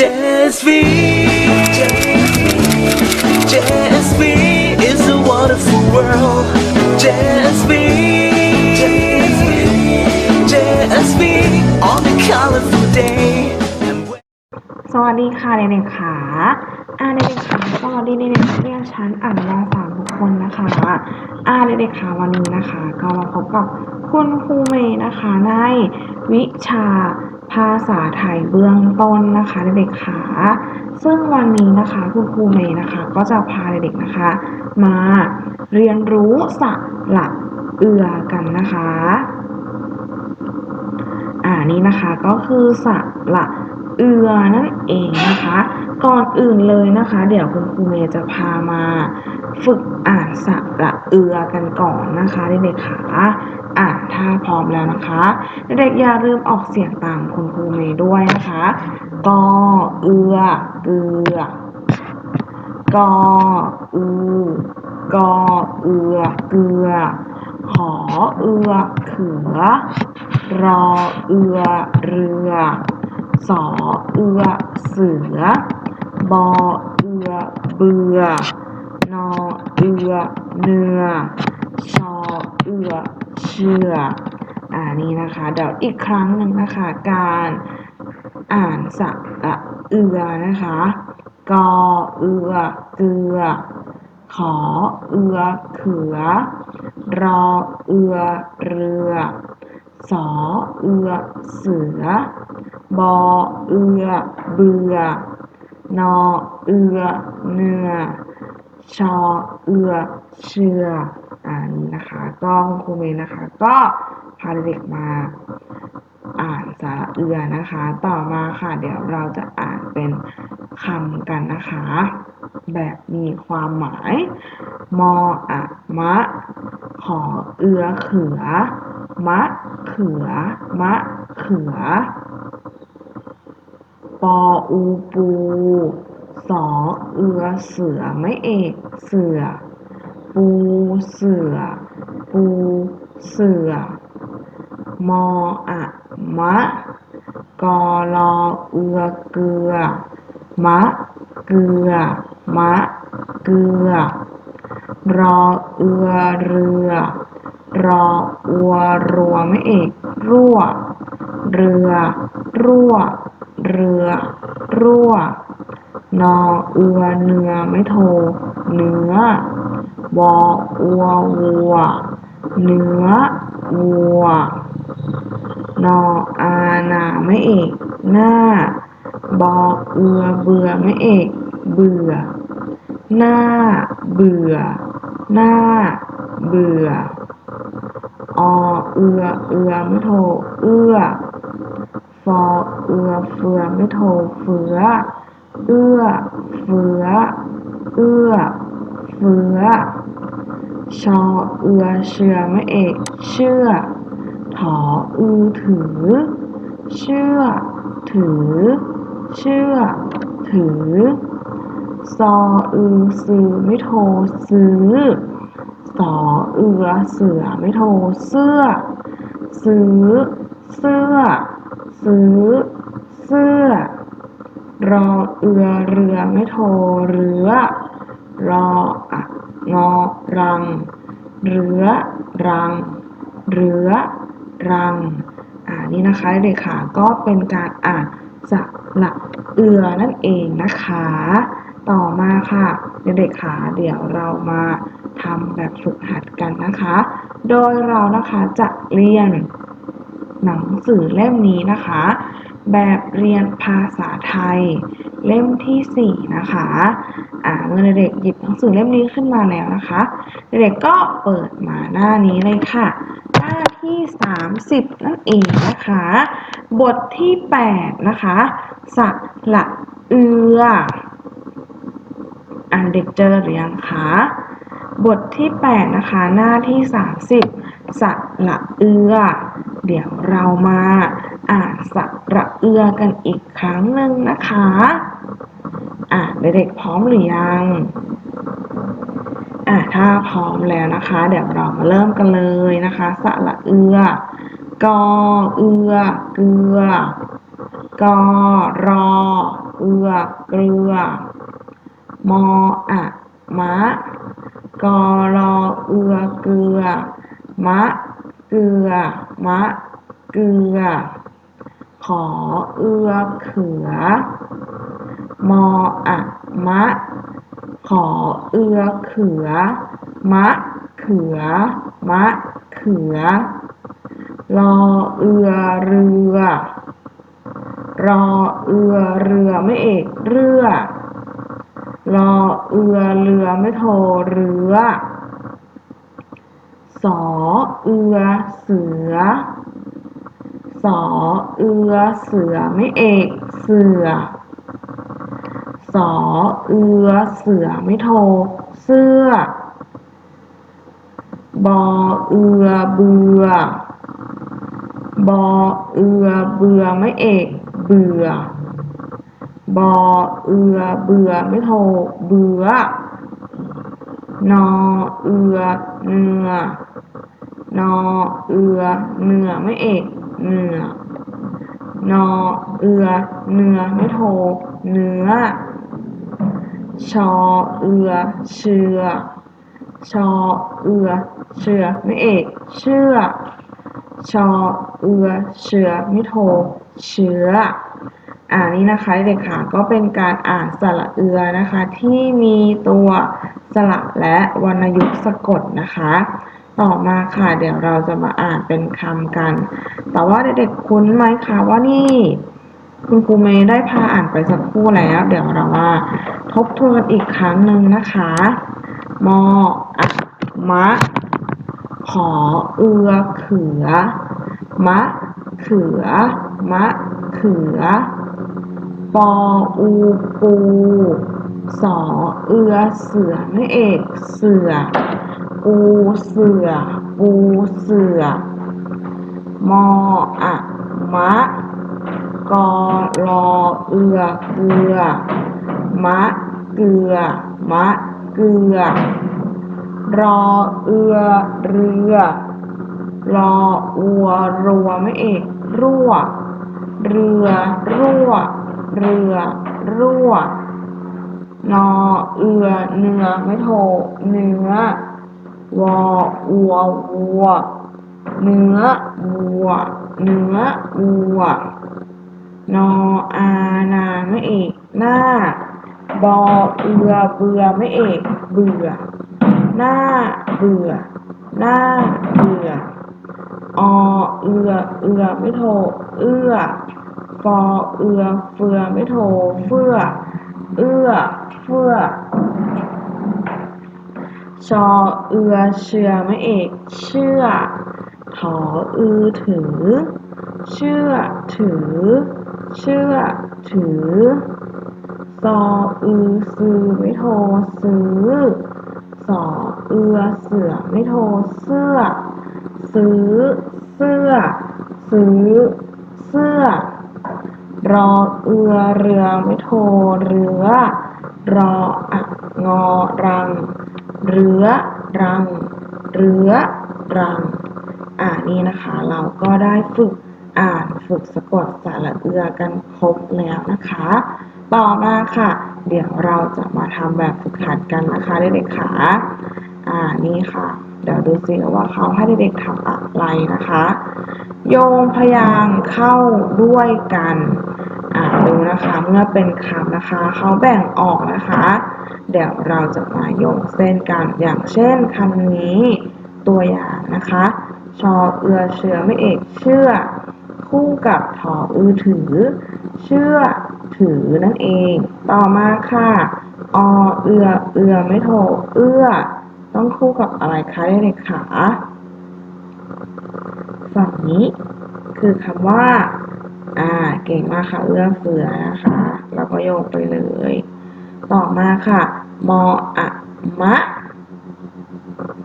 JSV JSV is a wonderful world JSV JSV on a colorful day สวัสดีค่ะเด็กๆค่ะอาเด็กๆค่ะสวัสดีเด็กๆเรียนชั้นอนุบาลสามทุกคนนะคะอาเด็กๆค่ะวันนี้นะคะ ก็มาพบกับคุณครูเมย์นะคะในวิชา ภาษาไทยเบื้องต้นนะคะเด็กขาซึ่งวันนี้นะคะคุณครูเมย์นะคะ ก็จะพาเด็กๆนะคะ มาเรียนรู้สระเอือกันนะคะอ่านี้นะคะก็คือสระเอือนั่นเองนะ ก่อนอื่นเลยนะคะ เดี๋ยวคุณครูเมย์จะพามาฝึกอ่านสระเอือกันก่อนนะคะเด็กๆค่ะอ่าถ้าพร้อมแล้วนะคะเด็กๆอย่าลืมออกเสียงตามคุณครูเมย์ด้วยนะคะกอเอือเกือกออือกอเอือเกือขอเอือเขือ รอเอือเรือสอเอือเสือ บอเอือเบือนอเอือเนือชอเอือเชื่ออ่านี่นะคะ เดี๋ยวอีกครั้งหนึ่งนะคะ การอ่านสระเอือนะคะกอเอือเกลือ ขอเอือเขือ รอเอือเรือสอเอือเสือบอเอือเบือ นอเอือ เนือ ชอเอือ เชืออ่านี้นะคะก็คุณครูเมย์นะคะ ก็พาเด็กมาอ่านสระเอือนะคะ ต่อมาค่ะ เดี๋ยวเราจะอ่านเป็นคำกันนะคะ แบบมีความหมาย มออะมะ ขอเอือเขือ มะ เขือ มะ เขือ ปออูปู สอเอือเสือไม่เอกเสือ ปูเสือ ปูเสือ มออะมะ กอลอเอือเกลือ มะ เกลือ มะ เกลือ รอเอือเรือ รออัวรัวไม่เอก รั่ว เรือ รั่ว รือรั่วนอเอือเนื้อไม่โท เนื้อวออัววัว เนื้อวัวนออานาไม่เอกหน้า บอเอือเบื่อไม่เอก เบื่อ หน้า เบื่อ หน้า เบื่อ อเอือเอือไม่โท เอื้อ ฟอ เอือ เฟือ ไม่โท เฟือ เอื้อ เฟือ เอื้อ เฟือ ชอ เอือ เชือ ไม่เอก เชื่อ ถอ อือ ถือ เชื่อ ถือ เชื่อ ถือ ซอ อือ ซื้อ ไม่โท ซื้อสอเอือ เสือ ไม่โท เสื้อ ซื้อ เสื้อ ซื้อ เสื้อ รอเอือเรือไม่โทรเรือ รออะงอรัง เรือ รัง เรือ รัง อ่านี่นะคะเด็กค่ะก็เป็นการอ่านสระเอือนั่นเองนะคะ ต่อมาค่ะเด็กๆค่ะเดี๋ยวเรามาทำแบบฝึกหัดกันนะคะ โดยเรานะคะจะเรียน หนังสือเล่มนี้นะคะ แบบเรียนภาษาไทย เล่มที่ 4 นะคะอ่าเมื่อเด็กหยิบหนังสือเล่มนี้ขึ้นมาแล้วนะคะ เด็กก็เปิดมาหน้านี้เลยค่ะ หน้าที่ 30 นั่นเองนะคะ บทที่ 8 นะคะสระเอืออ่านเด็กเจอหรือยังคะบทที่ 8 นะคะ หน้าที่ 30สระเอือ เดี๋ยวเรามาอ่านสระเอือกันอีกครั้งหนึ่งนะคะ อะเด็กๆพร้อมหรือยัง อะถ้าพร้อมแล้วนะคะ เดี๋ยวเรามาเริ่มกันเลยนะคะสระเอือกอเอือเกลือกอรอเอือเกลือ มออะมะกอรอเอือเกลือ มะ เกลือ มะเกลือ ขอเอือเขือ มออะมะ ขอเอือเขือ มะเขือ มะเขือ รอเอือเรือ รอเอือเรือไม่เอกเรือ รอเอือเรือไม่โทเรือ สอเอือ เสือ สอเอือ เสือไม่เอก เสือ สอเอือ เสือไม่โท เสื้อ บอเอือ เบือ บอเอือ เบือไม่เอก เบื่อ บอเอือ เบือไม่โท เบื่อนอเอือ เนือ นอเอือเนือไม่เอกเหนือนอเอือเนือไม่โทเนื้อชอเอือเชือชอเอือเชือไม่เอกเชื่อชอเอือเชือไม่โทเชื้ออ่านี่นะคะเด็กๆค่ะก็เป็นการอ่านสระเอือนะคะ ที่มีตัวสระและวรรณยุกต์สะกดนะคะ ต่อมาค่ะ เดี๋ยวเราจะมาอ่านเป็นคำกัน แต่ว่าเด็กๆคุ้นไหมคะว่านี่ คุณครูเมย์ได้พาอ่านไปสักครู่แล้ว เดี๋ยวเรามาทบทวนกันอีกครั้งหนึ่งนะคะ มออะมะ ขอเอือเขือ มะ เขือ มะ เขือ ปออูปู สอเอือเสือไม่เอกเสือ ปูเสือ ปูเสือ มออะมะ กอรอเอือเกลือ มะเกลือ มะเกลือ รอเอือเรือ รออัวรัวไม่เอกรั่ว เรือ รั่ว เรือ รั่วนอเอือเนื้อไม่โทเนื้อ วออัววัว เนื้อวัว เนื้อวัวนออานาไม่เอกหน้า บอเอือเบื่อไม่เอกเบื่อ หน้าเบื่อ หน้าเบื่ออเอือเอือไม่โท เอื้อฟอเอือเฟือไม่โทเฟื่อ เอื้อเฟื่อ ชอเอือเชื่อไม่เอก เชื่อถออือถือ เชื่อถือ เชื่อถือซออือซื้อไม่โทซื้อสอเอือเสือไม่โทเสื้อ ซื้อ เสื้อ ซื้อ เสื้อ รอเอือเรือไม่โทเรือ รออะงอรัง เรือรัง เรือรัง อ่านี่นะคะ เราก็ได้ฝึกอ่านฝึกสะกดสระเอือกันครบแล้วนะคะ ต่อมาค่ะ เดี๋ยวเราจะมาทำแบบฝึกหัดกันนะคะเด็กๆค่ะอ่านี่ค่ะ เดี๋ยวดูสิว่าเขาให้เด็กๆทำอะไรนะคะ โยงพยางเข้าด้วยกันอ่าดูนะคะ เมื่อเป็นคำนะคะ เขาแบ่งออกนะคะ เดี๋ยวเราจะมาโยงเส้นกันอย่างเช่นคำนี้ตัวอย่างนะคะ ชอเอือเชือไม่เอกเชื่อ คู่กับถออือถือ เชื่อถือนั่นเอง ต่อมาค่ะอเอือเอือไม่โทเอื้อ ต้องคู่กับอะไรคะเด็กๆคะฝั่งนี้คือคำว่า อ่า เก่งมากค่ะ เอื้อเฟือนะคะ แล้วก็โยกไปเลย ต่อมาค่ะ มออะมะ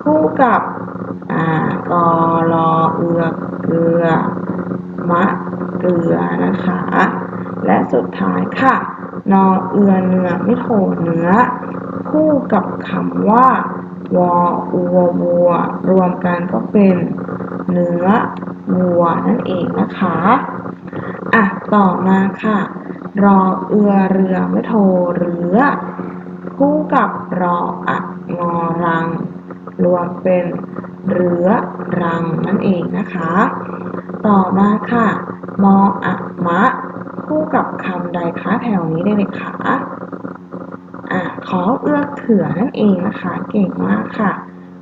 คู่กับอ่ากอรอเอือเกลือ มะเกลือนะคะ และสุดท้ายค่ะ นอเอือเนื้อไม่โทเนื้อ คู่กับคำว่าวออัววัว รวมกันก็เป็นเนื้อวัวนั่นเองนะคะอะต่อมาค่ะ รอเอือเรือไม่โทเรือ คู่กับรออะงอรัง รวมเป็นเรือรังนั่นเองนะคะ ต่อมาค่ะมออะมะ คู่กับคำใดคะแถวนี้ได้เลยค่ะอะขอเอื้อเขือนั่นเองนะคะ เก่งมากค่ะ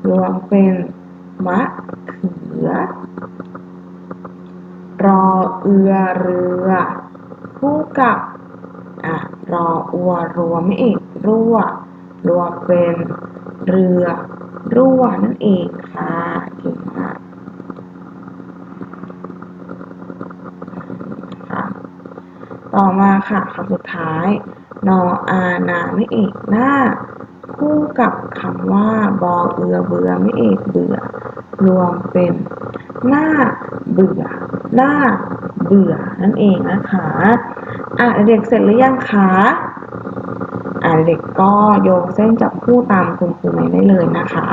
รวมเป็นมะเขือ รอเอือเรือ คู่กับอะรออัวรวมไม่เอก รั่ว รวมเป็นเรือ รั่วนั่นเองค่ะเก่งมากค่ะต่อมาค่ะคำสุดท้าย นออานาไม่เอกหน้า คู่กับคำว่า บอเอือเบือไม่เอกเบื่อ รวมเป็น หน้าเบื่อ หน้าเบื่อนั่นเองนะคะ อะเด็กเสร็จหรือยังคะ อะเด็กก็โยงเส้นจับคู่ตามคุณครูเมย์ได้เลยนะคะ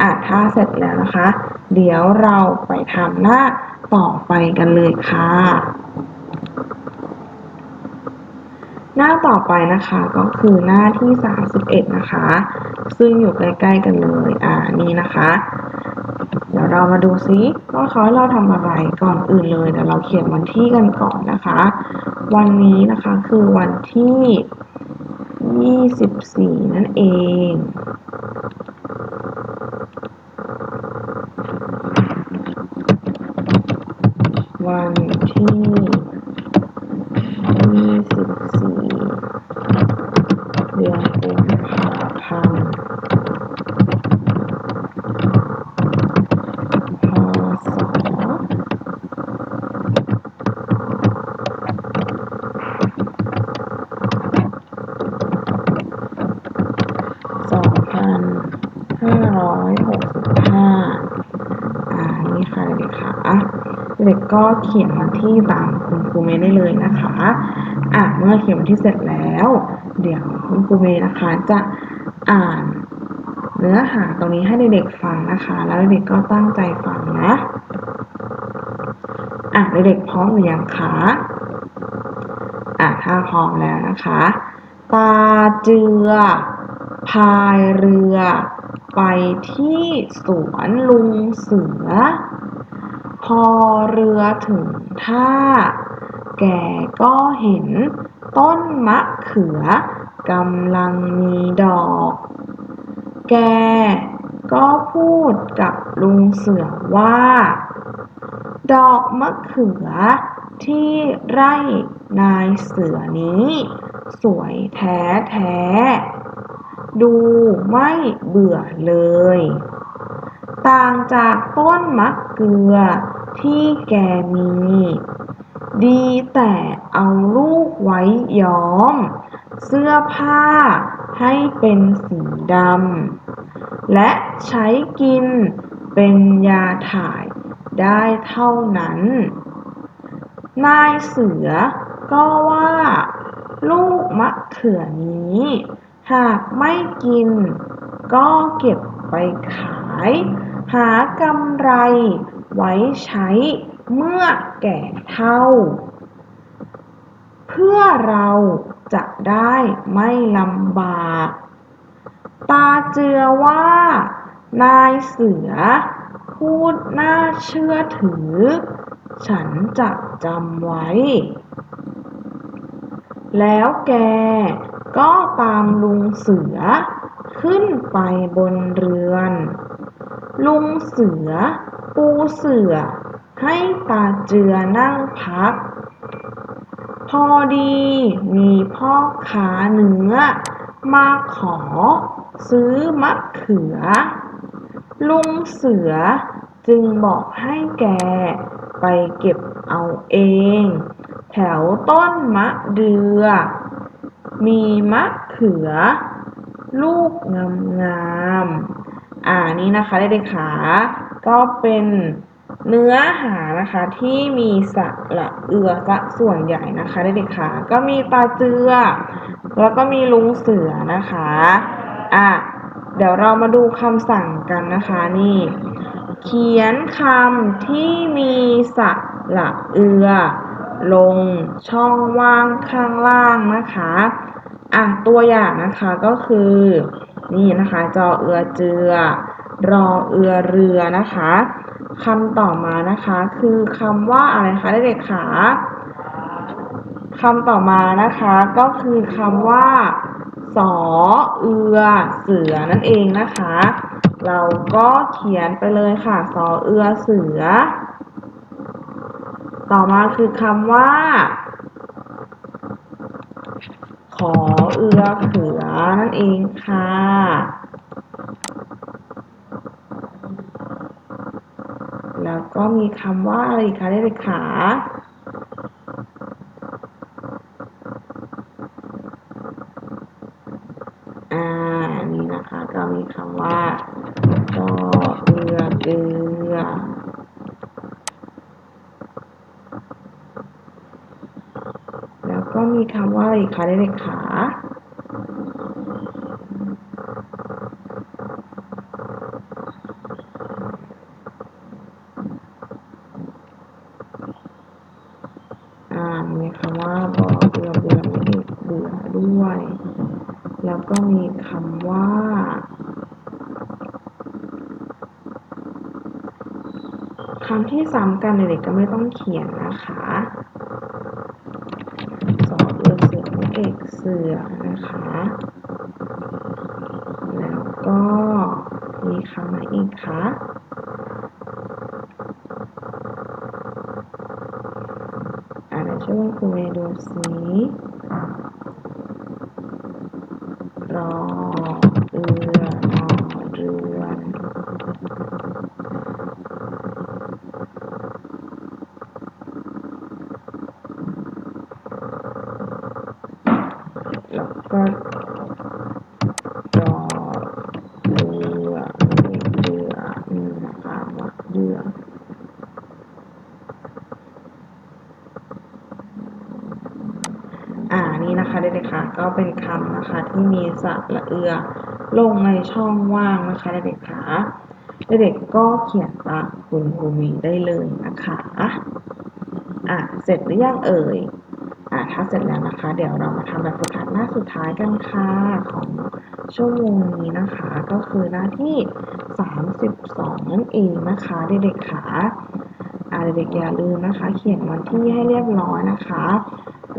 อะถ้าเสร็จแล้วนะคะ เดี๋ยวเราไปทำหน้าต่อไปกันเลยค่ะ หน้าต่อไปนะคะก็คือหน้าที่ 31 นะคะ ซึ่งอยู่ใกล้ๆกันเลยอ่านี่นะคะ เดี๋ยวเรามาดูซิว่าเขาให้เราทำอะไรก่อนอื่นเลยเดี๋ยวเราเขียนวันที่กันก่อนนะคะ วันนี้นะคะคือวันที่ ยี่สิบสี่นั่นเอง วันที่ 24 เดือนกุมภาพันธ์พศสองพันห้าร้อยหกสิบห้าอ่า นี่ค่ะเด็กค่ะอะเด็ ก็เขียนวันที่ตามคุณครูเมย์ได้เลยนะคะอะเมื่อเขียนวันที่เสร็จแล้ว เดี๋ยวคุณครูเมย์นะคะจะอ่านเนื้อหาตรงนี้ให้เด็กๆฟังนะคะ แล้วเด็กก็ตั้งใจฟังนะอะเด็กๆพร้อมหรือยังคะอะถ้าพร้อมแล้วนะคะตาเจือ พายเรือ ไปที่สวนลุงเสือ พอเรือถึงท่า แกก็เห็นต้นมะเขือกำลังมีดอก แกก็พูดกับลุงเสือว่า ดอกมะเขือที่ไร่นายเสือนี้ สวยแท้แท้ๆดูไม่เบื่อเลย ต่างจากต้นมะเกลือที่แกมี ดีแต่เอาลูกไว้ย้อม เสื้อผ้าให้เป็นสีดำ และใช้กินเป็นยาถ่ายได้เท่านั้น นายเสือก็ว่า ลูกมะเขือนี้ หากไม่กินก็เก็บ ไปขาย หากำไร ไว้ใช้เมื่อแก่เท่า เพื่อเราจะได้ไม่ลำบาก ตาเจือว่า นายเสือ พูดน่าเชื่อถือ ฉันจะจำไว้ แล้วแก ก็ตามลุงเสือขึ้นไปบนเรือน ลุงเสือ ปูเสือ ให้ตาเจือนั่งพัก พอดีมีพ่อค้าเนื้อ มาขอซื้อมะเขือ ลุงเสือจึงบอกให้แกไปเก็บเอาเอง แถวต้นมะเดือ มีมะเขือ ลูกงามๆอ่านี่นะคะเด็กๆขาก็เป็นเนื้อหานะคะที่มีสระเอือซะส่วนใหญ่นะคะเด็กๆขาก็มีตาเจือ แล้วก็มีลุงเสือนะคะอะเดี๋ยวเรามาดูคำสั่งกันนะคะนี่ เขียนคำที่มีสระเอือ ลงช่องว่างข้างล่างนะคะอะตัวอย่างนะคะก็คือ นี่นะคะจอเอือเจือ รอเอือเรือนะคะคำต่อมานะคะคือคำว่าอะไรคะเด็กๆขาคำต่อมานะคะก็คือคำว่าสอเอือเสือนั่นเองนะคะ เราก็เขียนไปเลยค่ะสอเอือเสือ ต่อมาคือคำว่า ขอเอือเขือนั่นเองค่ะ แล้วก็มีคำว่าอะไรคะเด็กๆขา นี่นะคะ ก็มีคำว่าก็เอือเกือ แล้วก็มีคำ ว่าอะไรอีกคะเด็กๆขาอ่ามีคำว่าบอเรือเบื่อไม่เอกเบื่อด้วย แล้วก็มีคำว่าคำที่ซ้ำกันเด็กๆก็ไม่ต้องเขียนนะคะสอเอือ เสือกเสือนะคะ แล้วก็มีคำไหนอีกคะ อ่าเดี๋ยวช่วยคุณเมย์ดูสิรอเอือรอเรือนแล้ว ก็รอเรือเรือนี่นะคะมะเรืออ่านี่นะคะเด็กๆค่ะก็เป็นคำนะคะที่มีสระเอือลงในช่องว่างนะคะเด็กๆค่ะเด็กๆก็เขียนตามคุณครูมีได้เลยนะคะอะเสร็จหรือยังเอ่ย เสร็จแล้วนะคะ เดี๋ยวเรามาทำแบบฝึกหัดหน้าสุดท้ายกันค่ะของชั่วโมงนี้นะคะ ก็คือหน้าที่ 32 นั่นเองนะคะเด็กๆค่ะอาเด็กๆอย่าลืมนะคะ เขียนวันที่ให้เรียบร้อยนะคะ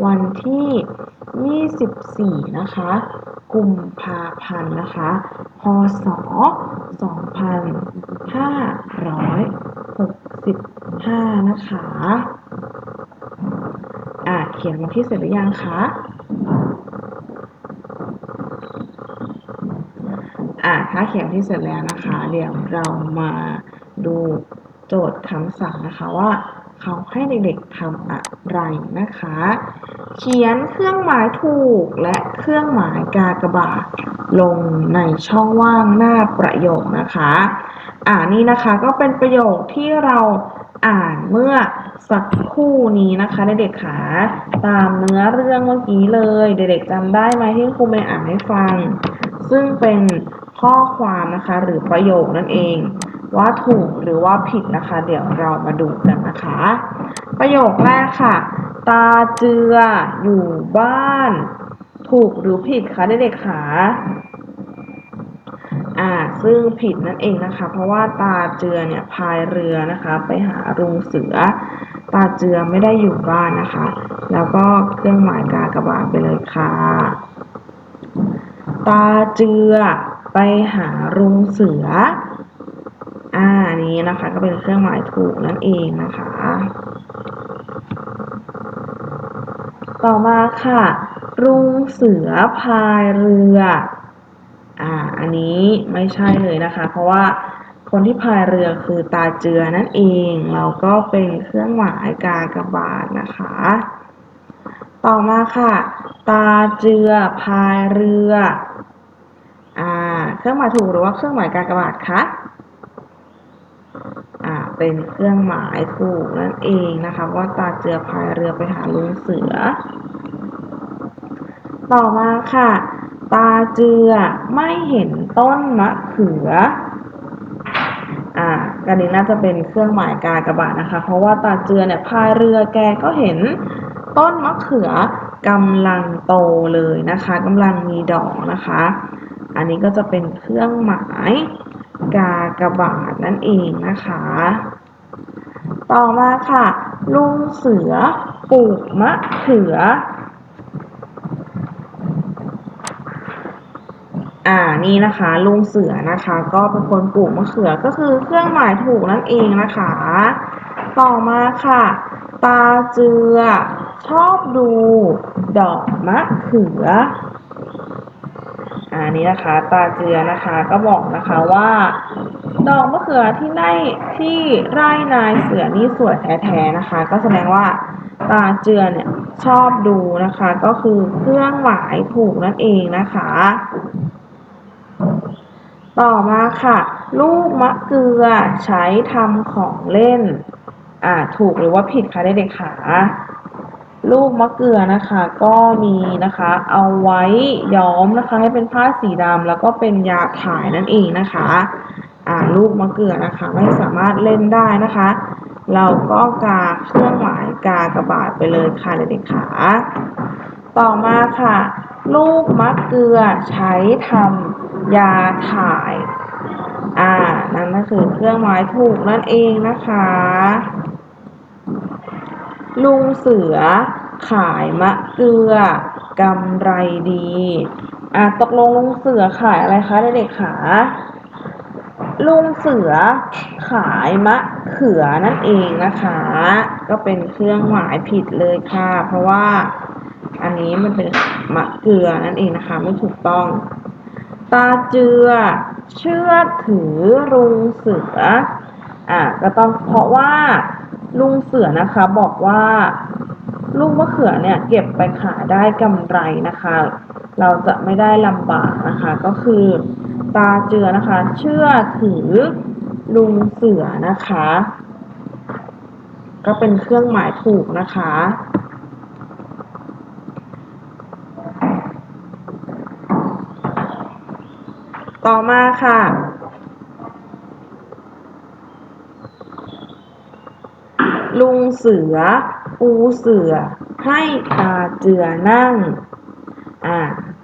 วันที่ 24 นะคะกุมภาพันธ์นะคะ พศ 2565 นะคะ ขียนวันที่เสร็จหรือยังคะอ่าถ้าเขียนที่เสร็จแล้วนะคะ เดี๋ยวเรามาดูโจทย์คำสั่งนะคะว่าเขาให้เด็กๆทำอะไรนะคะ เขียนเครื่องหมายถูกและเครื่องหมายกากบาทลงในช่องว่างหน้าประโยคนะคะ อ่านี่นะคะก็เป็นประโยคที่เราอ่านเมื่อ สักครู่นี้นะคะเด็กๆค่ะตามเนื้อเรื่องเมื่อกี้เลย เด็กๆจำได้ไหมที่ครูเมย์อ่านให้ฟัง ซึ่งเป็นข้อความนะคะ หรือประโยคนั่นเอง ว่าถูกหรือว่าผิดนะคะ เดี๋ยวเรามาดูกันนะคะ ประโยคแรกค่ะ ตาเจืออยู่บ้าน ถูกหรือผิดคะเด็กๆคะอ่าซึ่งผิดนั่นเองนะคะ เพราะว่าตาเจือเนี่ยพายเรือนะคะ ไปหารุงเสือ ตาเจือไม่ได้อยู่บ้านนะคะ แล้วก็เครื่องหมายกากบาทไปเลยค่ะตาเจือไปหารุงเสือ อ่านี้นะคะ ก็เป็นเครื่องหมายถูกนั่นเองนะคะ ต่อมาค่ะ รุงเสือพายเรือ อ่า อันนี้ไม่ใช่เลยนะคะ เพราะว่า คนที่พายเรือคือตาเจือนั่นเอง เราก็เป็นเครื่องหมายกากบาทนะคะ ต่อมาค่ะ ตาเจือพายเรืออ่าเครื่องหมายถูกหรือว่าเครื่องหมายกากบาทคะอ่าเป็นเครื่องหมายถูกนั่นเองนะคะว่าตาเจือพายเรือไปหาลุงเสือ ต่อมาค่ะ ตาเจือไม่เห็นต้นมะเขือ อ่ากอันนี้น่าจะเป็นเครื่องหมายกากระบาทนะคะ เพราะว่าตาเจือเนี่ยพายเรือแกก็เห็นต้นมะเขือกำลังโตเลยนะคะกำลังมีดอกนะคะ อันนี้ก็จะเป็นเครื่องหมายกากระบาทนั่นเองนะคะ ต่อมาค่ะ ลุงเสือปลูกมะเขือ อ่านี่นะคะลุงเสือนะคะ ก็เป็นคนปลูกมะเขือก็คือเครื่องหมายถูกนั่นเองนะคะ ต่อมาค่ะ ตาเจือ ชอบดู ดอกมะเขืออ่านี่นะคะ ตาเจือนะคะก็บอกนะคะว่า ดอกมะเขือที่ในที่ไร่นายเสือนี่สวยแท้ๆนะคะ ก็แสดงว่าตาเจือเนี่ยชอบดูนะคะ ก็คือเครื่องหมายถูกนั่นเองนะคะ ต่อมาค่ะ ลูกมะเกลือใช้ทำของเล่น อ่าถูกหรือว่าผิดคะเด็กๆขาลูกมะเกลือนะคะก็มีนะคะ เอาไว้ย้อมนะคะ ให้เป็นผ้าสีดำแล้วก็เป็นยาถ่ายนั่นเองนะคะอ่าลูกมะเกลือนะคะ ไม่สามารถเล่นได้นะคะ เราก็กาเครื่องหมายกากระบาดไปเลยค่ะเด็กๆขาต่อมาค่ะ ลูกมะเกลือใช้ทำ ยาถ่าย อ่า นั่นก็คือเครื่องหมายถูกนั่นเองนะคะ ลุงเสือขายมะเกลือกำไรดี อะตกลงลุงเสือขายอะไรคะเด็กๆขาลุงเสือขายมะเขือนั่นเองนะคะ ก็เป็นเครื่องหมายผิดเลยค่ะ เพราะว่าอันนี้มันเป็นมะเกลือนั่นเองนะคะ ไม่ถูกต้อง ตาเจือ เชื่อถือลุงเสือ อะก็ต้องเพราะว่าลุงเสือนะคะบอกว่าลูกมะเขือเนี่ยเก็บไปขายได้กำไรนะคะ เราจะไม่ได้ลำบากนะคะ ก็คือ ตาเจือนะคะ เชื่อถือลุงเสือนะคะ ก็เป็นเครื่องหมายถูกนะคะ ต่อมาค่ะ ลุงเสือปูเสือ ให้ตาเจือนั่ง อ่า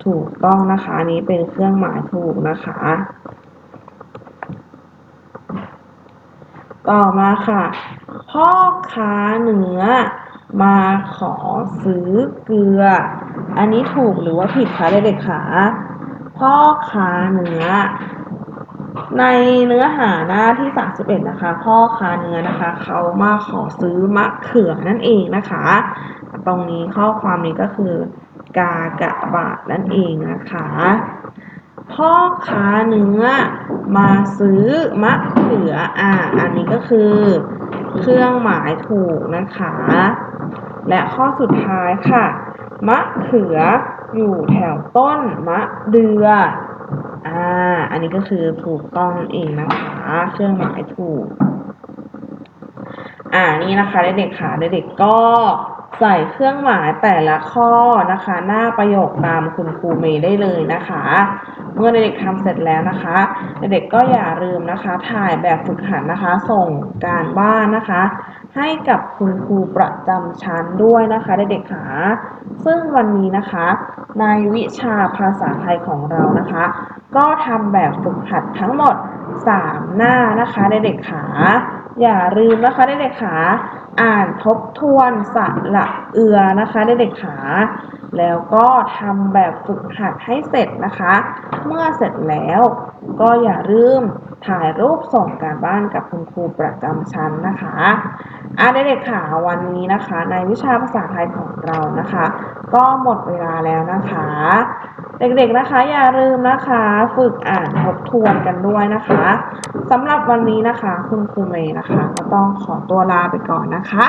ถูกต้องนะคะนนี้เป็นเครื่องหมายถูกนะคะ ต่อมาค่ะ พ่อค้าเนื้อมาขอซื้อเกลือ อันนี้ถูกหรือว่าผิดคะเด็กๆคะ พ่อค้าเนื้อ ในเนื้อหาหน้าที่ 31 นะคะ พ่อค้าเนื้อนะคะ เขามาขอซื้อมะเขือนั่นเองนะคะ ตรงนี้ข้อความนี้ก็คือกากะบาทนั่นเองนะคะ พ่อค้าเนื้อมาซื้อมะเขืออ่าอันนี้ก็คือเครื่องหมายถูกนะคะ และข้อสุดท้ายค่ะ มะเขือ อยู่แถวต้นมะเดือ อ่า อันนี้ก็คือถูกต้องเองนะคะ เครื่องหมายถูก อ่า นี่นะคะเด็กๆค่ะเด็กๆก็ใส่เครื่องหมายแต่ละข้อนะคะ หน้าประโยคตามคุณครูเมย์ได้เลยนะคะ เมื่อเด็กๆทำเสร็จแล้วนะคะ เด็กๆก็อย่าลืมนะคะ ถ่ายแบบฝึกหัดนะคะ ส่งการบ้านนะคะ ให้กับคุณครูประจำชั้นด้วยนะคะเด็กๆค่ะซึ่งวันนี้นะคะในวิชาภาษาไทยของเรานะคะ ก็ทำแบบฝึกหัดทั้งหมด 3 หน้านะคะเด็กๆค่ะอย่าลืมนะคะเด็กๆค่ะ อ่านทบทวนสระเอือนะคะเด็กๆขาแล้วก็ทำแบบฝึกหัดให้เสร็จนะคะ เมื่อเสร็จแล้วก็อย่าลืมถ่ายรูปส่งการบ้านกับคุณครูประจำชั้นนะคะอะเด็กๆขาวันนี้นะคะ ในวิชาภาษาไทยของเรานะคะ ก็หมดเวลาแล้วนะคะ เด็กๆนะคะอย่าลืมนะคะ ฝึกอ่านทบทวนกันด้วยนะคะสำหรับวันนี้นะคะ คุณครูเมย์นะคะ ก็ต้องขอตัวลาไปก่อนนะคะ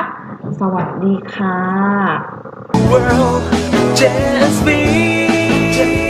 สวัสดีค่ะ world just me.